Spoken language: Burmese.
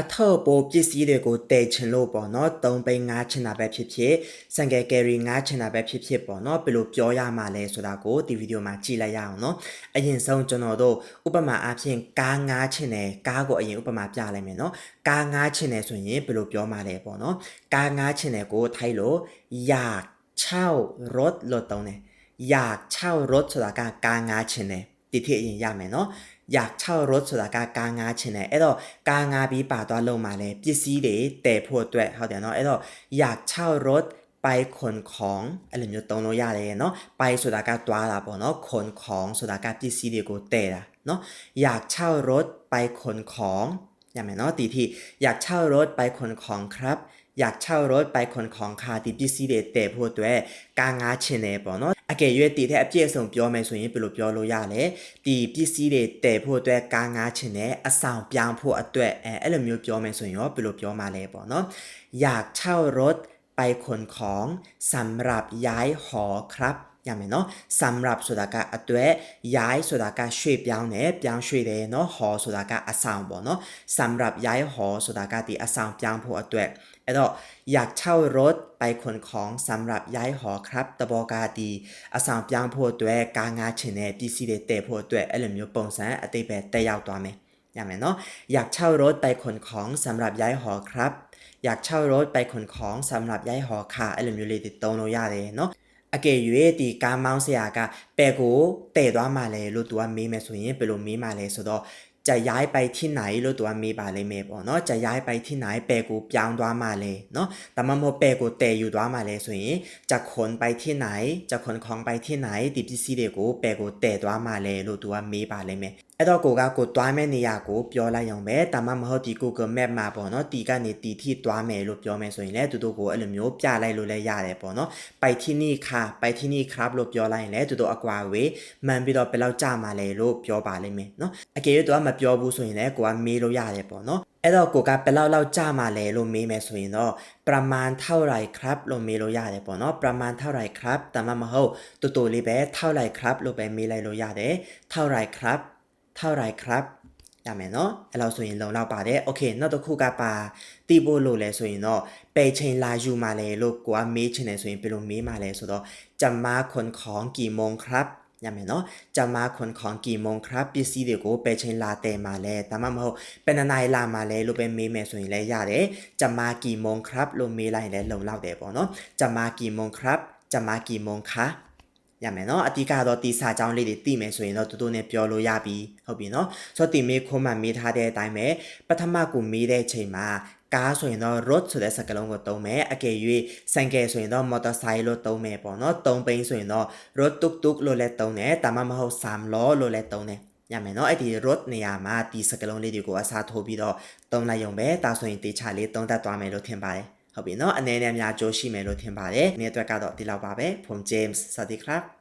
အထောက်ပိုပစ္စည်းတွေကိုတည်ချင်လို့ပေါ့နော်သုံးပိန်ငါးချင်တာပဲဖြစ်ဖြစ်စံကယ်ကယ်ရီငါးချင်တာပဲဖြစ်ဖြစ်ပေါ့နော်ဘယ်လိုပြောရမှာလဲဆိုတာကိုဒီဗီဒီယိုမှာကြည့်လိုက်ရအောင်နော်အရင်ဆုံးကျွန်တော်တို့ဥပမာအားဖြင့်ကားငါးချင်တယ်ကားကိုအရင်ဥပမာပြလိုက်မယ်နော်ကားငါးချင်တယ်ဆိုရင်ဘယ်လိုပြောမှာလဲပေါ့နော်ကားငါးချင်တယ်ကိုထိုက်လို့ယာချောက်ရတ်လို့တောင်းတယ်ယာချောက်ရတ်ဆိုတာကကားငါးချင်တယ် ဒီထည့်အရင်ရမယ်နော် อยากเช่ารถဆိုတာကကားငားချင်တယ်အဲ့တော့ကားငားပြီးပါသွားလုံးမှာလဲပစ္စည်းတွေတည်ဖို့အတွက်ဟုတ်တယ်နော်အဲ့တော့อยากเช่ารถไปขนของအဲ့လိုမျိုးသုံးလို့ရတယ်เนาะไปဆိုတာကတွားတာပေါ့เนาะขนของဆိုတာကပစ္စည်းတွေကိုတည်တာเนาะอยากเช่ารถไปขนของရမယ်เนาะဒီที่อยากเช่ารถไปขนของครับ อยากเช่ารถไปขนของค่ะဒီပစ္စည်းတွေတည်ဖို့အတွက်ကားငားချင်တယ်ပေါ့နော် အကယ်၍တည်တဲ့အပြည့်အစုံပြောမယ်ဆိုရင်ဘယ်လိုပြောလို့ရလဲဒီပစ္စည်းတွေတည်ဖို့အတွက်ကားငားချင်တယ်အဆောင်ပြောင်းဖို့အတွက်အဲအဲ့လိုမျိုးပြောမယ်ဆိုရင်ရောဘယ်လိုပြောမှာလဲပေါ့နော်อยากเช่ารถไปขนของสำหรับย้ายหอครับ ရမယ်နော်สำหรับဆိုတာကအတွက်ย้ายဆိုတာကရွှေ့ပြောင်းတယ်ပြောင်းရွှေ့တယ်နော်ဟောဆိုတာကအဆောင်ပေါ့နော်สำหรับย้ายหอဆိုတာကဒီအဆောင်ပြောင်းဖို့အတွက်အဲ့တော့อยากเช่ารถไปขนของสำหรับย้ายหอครับတဘောကဒီအဆောင်ပြောင်းဖို့အတွက်ကားငါးချင်တဲ့ပစ္စည်းတွေတည်ဖို့အတွက်အဲ့လိုမျိုးပုံစံအတိတ်ပဲတက်ရောက်သွားမယ်ရမယ်နော်อยากเช่ารถไปขนของสำหรับย้ายหอครับ อยากเช่ารถไปขนของสำหรับย้ายหอค่ะအဲ့လိုမျိုးလေးတွေတုံးလို့ရတယ်เนาะ အကယ်၍ဒီကားမောင်းဆရာကပဲကိုတည်သွားမှလဲလို့သူကမေးမယ်ဆိုရင်ဘယ်လိုမေးမှလဲဆိုတော့จะย้ายไปที่ไหนလို့သူကမေးပါလိမ့်မယ်ပေါ့เนาะจะย้ายไปที่ไหนပဲကိုပြောင်းသွားမှလဲเนาะဒါမှမဟုတ်ပဲကိုတည်ယူသွားမှလဲဆိုရင်จะขนไปที่ไหนจะขนของไปที่ไหนဒီပစ္စည်းတွေကိုပဲကိုတည်သွားမှလဲလို့သူကမေးပါလိမ့်မယ် အဲ့တော့ကိုကကိုတွားမဲ့နေရာကိုပြောလိုက်အောင်ပဲဒါမှမဟုတ်ဒီ Google Map မှာပေါ့เนาะတီကနေတီထိတွားမယ်လို့ပြောမယ်ဆိုရင်လည်းသူတို့ကိုအဲ့လိုမျိုးပြလိုက်လို့လည်းရတယ်ပေါ့เนาะไปที่นี่ค่ะไปที่นี่ครับလို့ပြောလိုက်ရင်လည်းသူတို့အကွာဝေးမှန်ပြီးတော့ဘယ်လောက်ကြာမှလဲလို့ပြောပါလိမ့်မယ်เนาะအကယ်၍သူကမပြောဘူးဆိုရင်လည်းကိုကမေးလို့ရတယ်ပေါ့เนาะအဲ့တော့ကိုကဘယ်လောက်လောက်ကြာမှလဲလို့မေးမယ်ဆိုရင်တော့ประมาณเท่าไหร่ครับလို့မေးလို့ရတယ်ပေါ့เนาะประมาณเท่าไหร่ครับဒါမှမဟုတ်တူတူလေးပဲเท่าไหร่ครับလို့ပဲမေးလိုက်လို့ရတယ်เท่าไหร่ครับ เท่าไหร่ครับရမယ်เนาะအဲ့လောက်ဆိုရင်လုံလောက်ပါတယ်โอเคနောက်တစ်ခုကပါတီးဖို့လို့လဲဆိုရင်တော့ပေချိန်လာယူมาလဲလို့ကိုကမေးချင်တယ်ဆိုရင်ဘယ်လိုမေးมาလဲဆိုတော့จะมาขนของกี่โมงครับရမယ်နော်จะมาขนของกี่โมงครับပစ္စည်းတွေကိုပဲချိန်လာတယ်မှာလဲဒါမှမဟုတ်ဘယ်နှစ်နာရီလာမှာလဲလို့ပဲမေးမယ်ဆိုရင်လည်းရတယ်จะมากี่โมงครับလို့မေးလိုက်ရင်လည်းလုံလောက်တယ်ပေါ့နော်จะมากี่โมงครับจะมากี่โมงคะ ရမယ်နော်အတိကတော့တီစာကြောင်းလေးတွေသိမယ်ဆိုရင်တော့တူတူနဲ့ပြောလို့ရပြီဟုတ်ပြီနော်ဆိုတော့တီမေးခွန်းမှမေးထားတဲ့အတိုင်းပဲပထမကူမေးတဲ့အချိန်မှာကားဆိုရင်တော့ road ဆိုတဲ့စကားလုံးကိုသုံးမယ်အကယ်၍ဆိုင်ကယ်ဆိုရင်တော့ motorcycle လို့သုံးမယ်ပေါ့နော်သုံးပိန်းဆိုရင်တော့ road tuk tuk လို့လည်းသုံးတယ်ဒါမှမဟုတ် sam law လို့လည်းသုံးတယ်ရမယ်နော်အဲ့ဒီ road နေရာမှာဒီစကားလုံးလေးတွေကိုအစားထိုးပြီးတော့သုံးလိုက်ရုံပဲဒါဆိုရင်တေချာလေးသုံးတတ်သွားမယ်လို့ထင်ပါတယ် ဟုတ်ပြီเนาะအနေနဲ့အများကြိုးရှိမယ်လို့ထင်ပါတယ်။ဒီနေ့အတွက်ကတော့ဒီလောက်ပါပဲ။ဖုန် James စวัสดีครับ